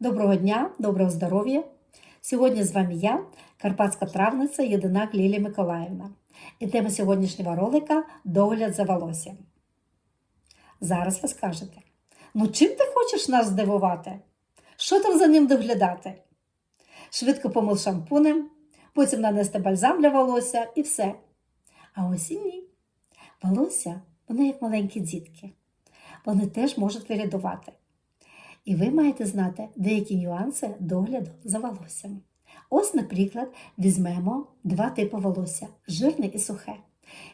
Доброго дня, доброго здоров'я! Сьогодні з вами я, карпатська травниця Єдинак Лілія Миколаївна. І тема сьогоднішнього ролика догляд за волоссям. Зараз ви скажете: ну чим ти хочеш нас здивувати? Що там за ним доглядати? Швидко помив шампунем, потім нанести бальзам для волосся і все. А ось і ні. Волосся, вони як маленькі дітки. Вони теж можуть вирядувати. І ви маєте знати деякі нюанси догляду за волоссям. Ось, наприклад, візьмемо два типи волосся жирне і сухе.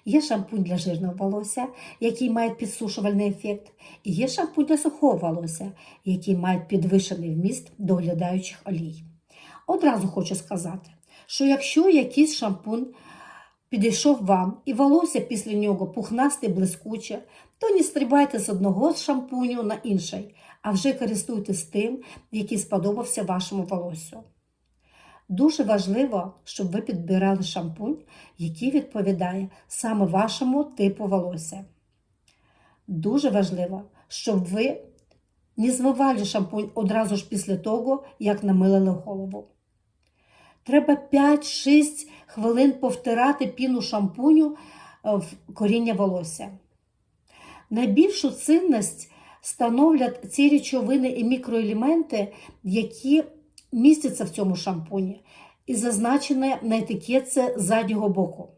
Є шампунь для жирного волосся, який має підсушувальний ефект, і є шампунь для сухого волосся, який має підвищений вміст доглядаючих олій. Одразу хочу сказати, що якщо якийсь шампунь підійшов вам і волосся після нього пухнасте і блискуче, то не стрибайте з одного шампуню на інший, а вже користуйтесь тим, який сподобався вашому волоссю. Дуже важливо, щоб ви підбирали шампунь, який відповідає саме вашому типу волосся. Дуже важливо, щоб ви не змивали шампунь одразу ж після того, як намилили голову. Треба 5-6 хвилин повтирати піну шампуню в коріння волосся. Найбільшу цінність становлять ці речовини і мікроелементи, які містяться в цьому шампуні, і зазначені на етикетці заднього боку.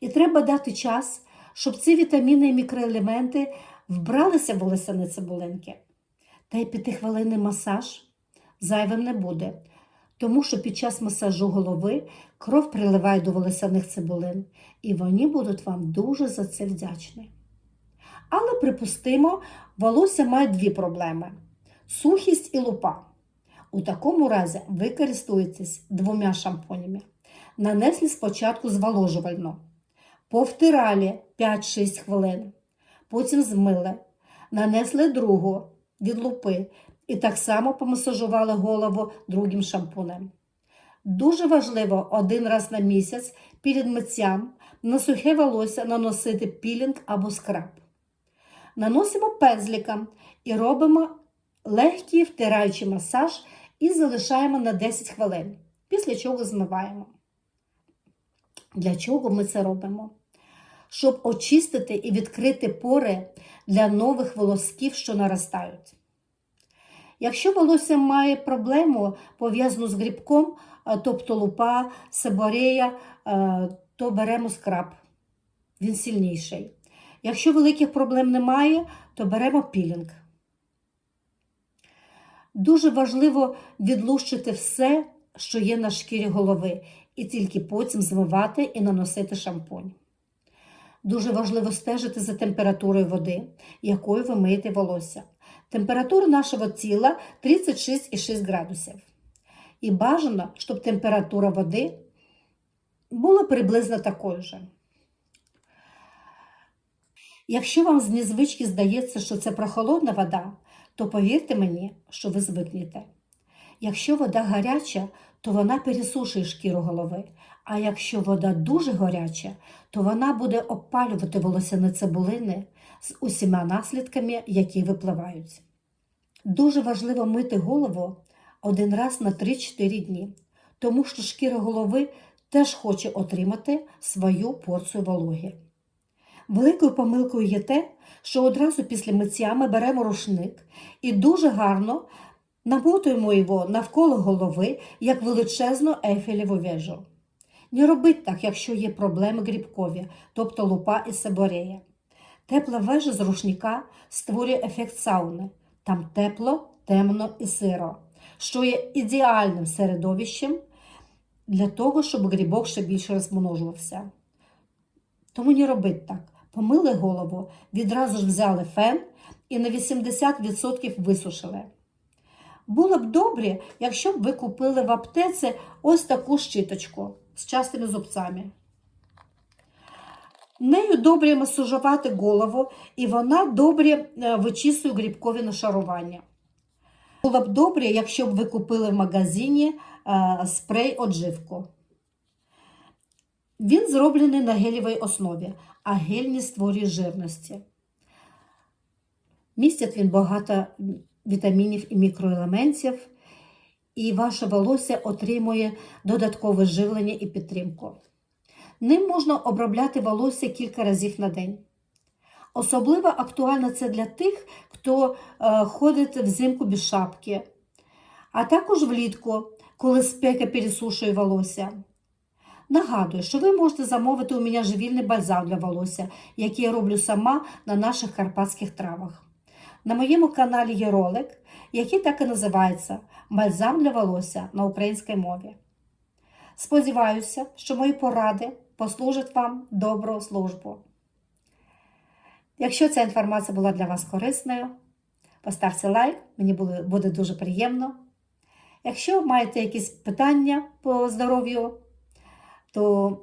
І треба дати час, щоб ці вітаміни і мікроелементи вбралися в волосяні цибулинки. Та й п'ятихвилинний масаж зайвим не буде, тому що під час масажу голови кров приливає до волосяних цибулин, і вони будуть вам дуже за це вдячні. Але, припустимо, волосся має дві проблеми: сухість і лупа. У такому разі ви користуєтесь двома шампунями. Нанесли спочатку зволожувально, повтирали 5-6 хвилин, потім змили, нанесли другу від лупи і так само помасажували голову другим шампунем. Дуже важливо один раз на місяць перед миттям на сухе волосся наносити пілінг або скраб. Наносимо пензликом і робимо легкий втираючий масаж і залишаємо на 10 хвилин, після чого змиваємо. Для чого ми це робимо? Щоб очистити і відкрити пори для нових волосків, що наростають. Якщо волосся має проблему пов'язану з грибком, тобто лупа, себорея, то беремо скраб. Він сильніший. Якщо великих проблем немає, то беремо пілінг. Дуже важливо відлущити все, що є на шкірі голови, і тільки потім змивати і наносити шампунь. Дуже важливо стежити за температурою води, якою ви миєте волосся. Температура нашого тіла 36,6 градусів. І бажано, щоб температура води була приблизно такою же. Якщо вам з незвички здається, що це прохолодна вода, то повірте мені, що ви звикнете. Якщо вода гаряча, то вона пересушує шкіру голови, а якщо вода дуже гаряча, то вона буде опалювати волосяні цибулини з усіма наслідками, які випливають. Дуже важливо мити голову один раз на 3-4 дні, тому що шкіра голови теж хоче отримати свою порцію вологи. Великою помилкою є те, що одразу після миття ми беремо рушник і дуже гарно намотуємо його навколо голови, як величезну ейфелеву вежу. Не робіть так, якщо є проблеми грибкові, тобто лупа і себорея. Тепла вежа з рушника створює ефект сауни. Там тепло, темно і сиро, що є ідеальним середовищем для того, щоб грибок ще більше розмножувався. Тому не робіть так. Помили голову, відразу ж взяли фен і на 80% висушили. Було б добре, якщо б ви купили в аптеці ось таку щиточку з частими зубцями. Нею добре масажувати голову, і вона добре вичісує грибкові нашарування. Було б добре, якщо б ви купили в магазині спрей одживку. Він зроблений на гелівій основі, а гель не створює жирності. Містять він багато вітамінів і мікроелементів, і ваше волосся отримує додаткове живлення і підтримку. Ним можна обробляти волосся кілька разів на день. Особливо актуально це для тих, хто е, ходить взимку без шапки, а також влітку, коли спека пересушує волосся. Нагадую, що ви можете замовити у мене живільний бальзам для волосся, який я роблю сама на наших карпатських травах. На моєму каналі є ролик, який так і називається Бальзам для волосся на українській мові. Сподіваюся, що мої поради послужать вам добру службу. Якщо ця інформація була для вас корисною, поставте лайк, мені буде, дуже приємно. Якщо маєте якісь питання по здоров'ю, то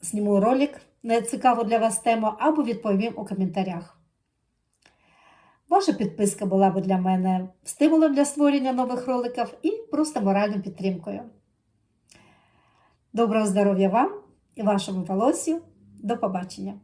зніму ролик на цікаву для вас тему або відповім у коментарях. Ваша підписка була б для мене стимулом для створення нових роликів і просто моральною підтримкою. Доброго здоров'я вам і вашому волосю. До побачення!